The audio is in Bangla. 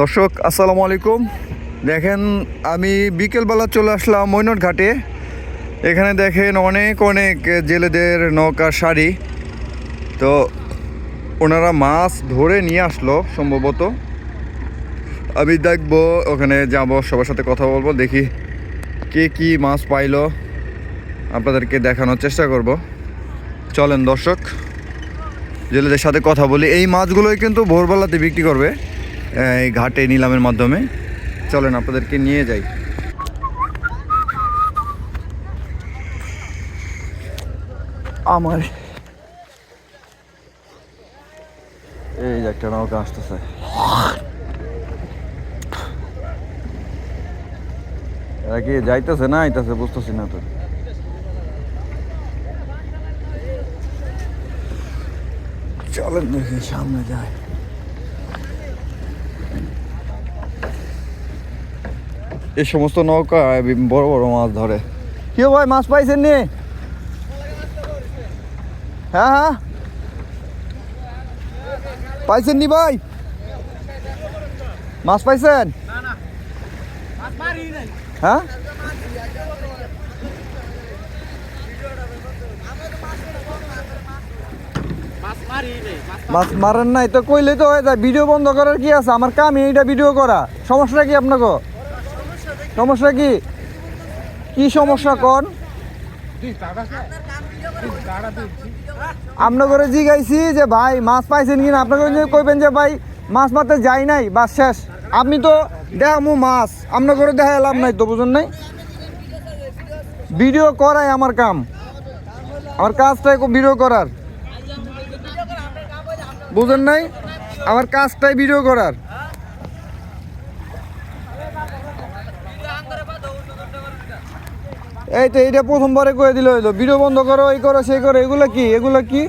দর্শক, আসসালামু আলাইকুম। দেখেন, আমি বিকেলবেলা চলে আসলাম মৈনট ঘাটে এখানে দেখেন অনেক অনেক জেলেদের নৌকা শাড়ি তো ওনারা মাছ ধরে নিয়ে আসলো সম্ভবত। আমি দেখব, ওখানে যাব, সবার সাথে কথা বলব, দেখি কে কি মাছ পাইলো। আপনাদেরকে দেখানোর চেষ্টা করব। চলেন দর্শক, জেলেদের সাথে কথা বলি। এই মাছগুলোই কিন্তু ভোরবেলাতে বিক্রি করবে। এই ঘাটে নিলামের মাধ্যমে। চলেন, আপনাদেরকে নিয়ে যাই। আমার। এই যে একটা নৌকা আসতেছে। কি যাইতেছে না আইতেছে বুঝতেছি না তো। চলেন দেখি, সামনে যায় এই সমস্ত নৌকা বড় বড় মাছ ধরে। কেউ ভাই মাছ পাইছেন নি? হ্যাঁ হ্যাঁ। পাইছেন নি ভাই? মাছ পাইছেন? হ্যাঁ? মাছ মারেন নাই, তো কইলে তো হয়ে যায়। ভিডিও বন্ধ করার কি আছে? আমার কাম এইটা ভিডিও করা। সমস্যা কি আপনাকে সমস্যা কি? কি সমস্যা, কোন? আপনাকে জিগাইছি যে, ভাই, মাছ পাইছেন কিনা? আপনাকে কইবেন যে, ভাই, মাছ মারতে যাই নাই, বাস শেষ। আপনি তো দেখামু মাছ আপনাকে দেখা লাভ নাই তো, বুঝুন নাই? ভিডিও করাই আমার কাম। আমার কাজটাই ভিডিও করার। বুঝেন নাই? আমার কাজটাই ভিডিও করার। এই তো এইটা প্রথমবারে করে দিল হইল। ভিডিও বন্ধ করো, এই করো, সেই করো, এগুলো কি? এগুলো কি?